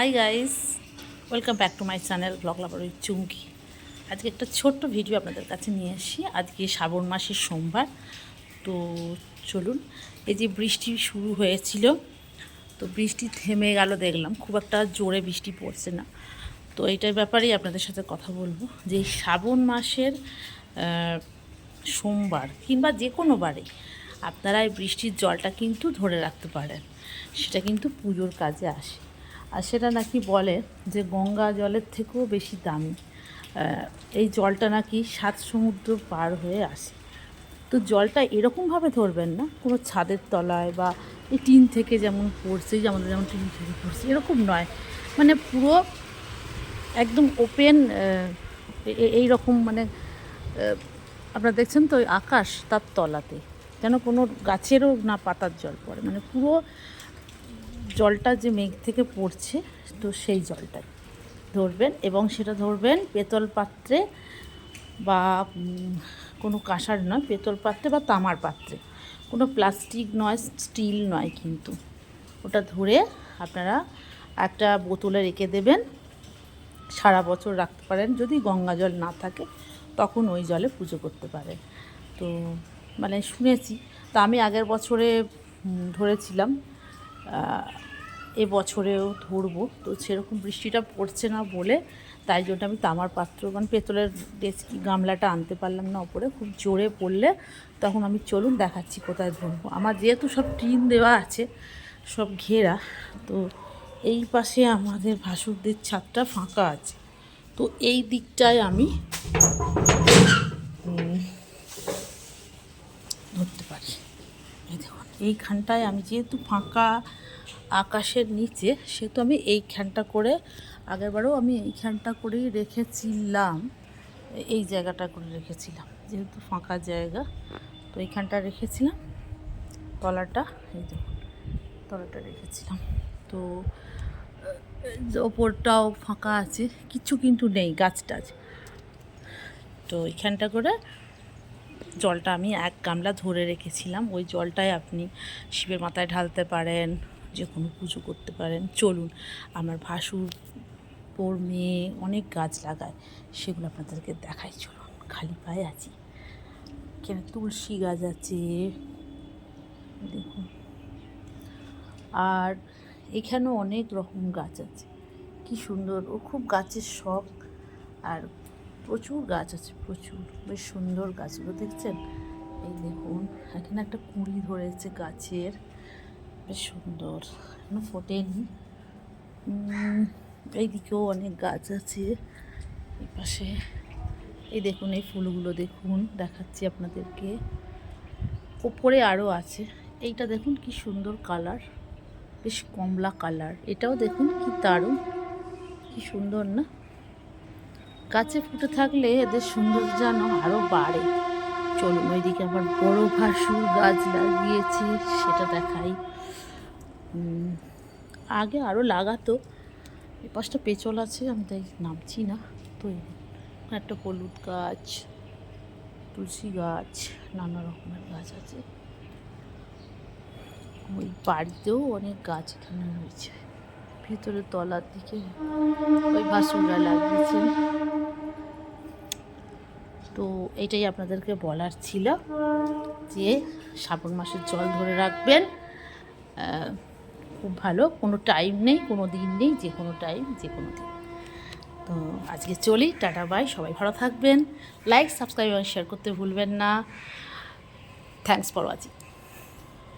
Hi guys welcome back to my channel vlog lover ওই চুমকি আজকে একটা ছোট্ট ভিডিও আপনাদের কাছে নিয়ে আসি। আজকে শ্রাবণ মাসের সোমবার। তো চলুন, এই যে বৃষ্টি শুরু হয়েছিল, তো বৃষ্টি থেমে গেল দেখলাম। খুব একটা জোরে বৃষ্টি পড়ছে না। তো এইটার ব্যাপারেই আপনাদের সাথে কথা বলব যে শ্রাবণ মাসের সোমবার কিংবা যে কোনো বারে আপনারা এই বৃষ্টির জলটা কিন্তু ধরে রাখতে পারেন। সেটা কিন্তু পুজোর কাজে আসে। আর সেটা নাকি বলে যে গঙ্গা জলের থেকেও বেশি দামি। এই জলটা নাকি সাত সমুদ্র পার হয়ে আসে। তো জলটা এরকমভাবে ধরবেন না, কোনো ছাদের তলায় বা এই টিন থেকে যেমন পড়ছে যে আমাদের যেমন টিন থেকে পড়ছে, এরকম নয়। মানে পুরো একদম ওপেন এই রকম মানে আপনারা দেখছেন তো ওই আকাশ তার তলাতে, যেন কোনো গাছেরও না পাতার জল পড়ে। মানে পুরো জলটা যে মেঘ থেকে পড়ছে, তো সেই জলটাই ধরবেন এবং সেটা ধরবেন পেতল পাত্রে বা কোনো কাঁসার নয়, পেতল পাত্রে বা তামার পাত্রে। কোনো প্লাস্টিক নয়, স্টিল নয় কিন্তু। ওটা ধরে আপনারা একটা বোতলে রেখে দেবেন। সারা বছর রাখতে পারেন। যদি গঙ্গা জল না থাকে, তখন ওই জলে পুজো করতে পারেন। তো মানে শুনেছি। তা আমি আগের বছরে ধরেছিলাম। এ বছরেও ধরবো। তো সেরকম বৃষ্টিটা পড়ছে না বলে তাই জন্য আমি তামার পাত্র মানে পেতলের ডেচকি গামলাটা আনতে পারলাম না ওপরে, খুব জোরে পড়লে তখন আমি চলুন দেখাচ্ছি কোথায় ধরবো। আমার যেহেতু সব টিন দেওয়া আছে, সব ঘেরা, তো এই পাশে আমাদের ভাসুরদের ছাদটা ফাঁকা আছে। তো এই দিকটায় আমি ধরতে পারি। এই দেখুন। এইখানটায় আমি যেহেতু ফাঁকা আকাশের নিচে, সেহেতু আমি এইখানটা করে আগেরবারও আমি এইখানটা করেই রেখেছিলাম। এই জায়গাটা করে রেখেছিলাম, যেহেতু ফাঁকা জায়গা। তো এইখানটা রেখেছিলাম, তলাটা, এই দেখুন তলাটা রেখেছিলাম। তো ওপরটাও ফাঁকা আছে, কিছু কিন্তু নেই গাছ টাছ তো এইখানটা করে জলটা আমি এক গামলা ধরে রেখেছিলাম। ওই জলটাই আপনি শিবের মাথায় ঢালতে পারেন, যে কোনো পুজো করতে পারেন। চলুন, আমার ভাসুর, পোর মেয়ে অনেক গাছ লাগায়, সেগুলো আপনাদেরকে দেখাই। চলুন, খালি পায়ে আছি। কেন তুলসী গাছ আছে, দেখুন। আর এখানেও অনেক রকম গাছ আছে। কি সুন্দর, ও খুব গাছের শখ। আর প্রচুর গাছ আছে, প্রচুর। বেশ সুন্দর গাছগুলো, দেখছেন? এই দেখুন, এখানে একটা কুঁড়ি ধরেছে গাছের। বেশ সুন্দর, এখনও ফোটেনি। এইদিকেও অনেক গাছ আছে, এই পাশে। এই দেখুন, এই ফুলগুলো দেখুন, দেখাচ্ছি আপনাদেরকে। ওপরে আরও আছে। এইটা দেখুন কি সুন্দর কালার, বেশ কমলা কালার। এটাও দেখুন কি দারুণ, কি সুন্দর না? গাছে ফুটে থাকলে এদের সৌন্দর্য যেন আরও বাড়ে। চলুন ওইদিকে আবার বড় ভাসুর গাছ লাগিয়েছে, সেটা দেখাই। আগে আরও লাগাতো। এ পাশটা পেঁচল আছে, আমি তাই নামছি না। তো একটা হলুদ গাছ, তুলসী গাছ, নানা রকমের গাছ আছে। ওই বাড়িতেও অনেক গাছ এখানে রয়েছে। ভেতরে তলার দিকে ওই ভাসুররা লাগিয়েছে তো এটাই আপনাদেরকে বলার ছিল যে শ্রাবণ মাসের জল ধরে রাখবেন। খুব ভালো, কোনো টাইম নেই, কোনো দিন নেই, যে কোনো টাইম যে কোনো দিন। তো আজকে চলি, টাটা বাই সবাই ভালো থাকবেন। লাইক সাবস্ক্রাইব এবং শেয়ার করতে ভুলবেন না। Thanks for watching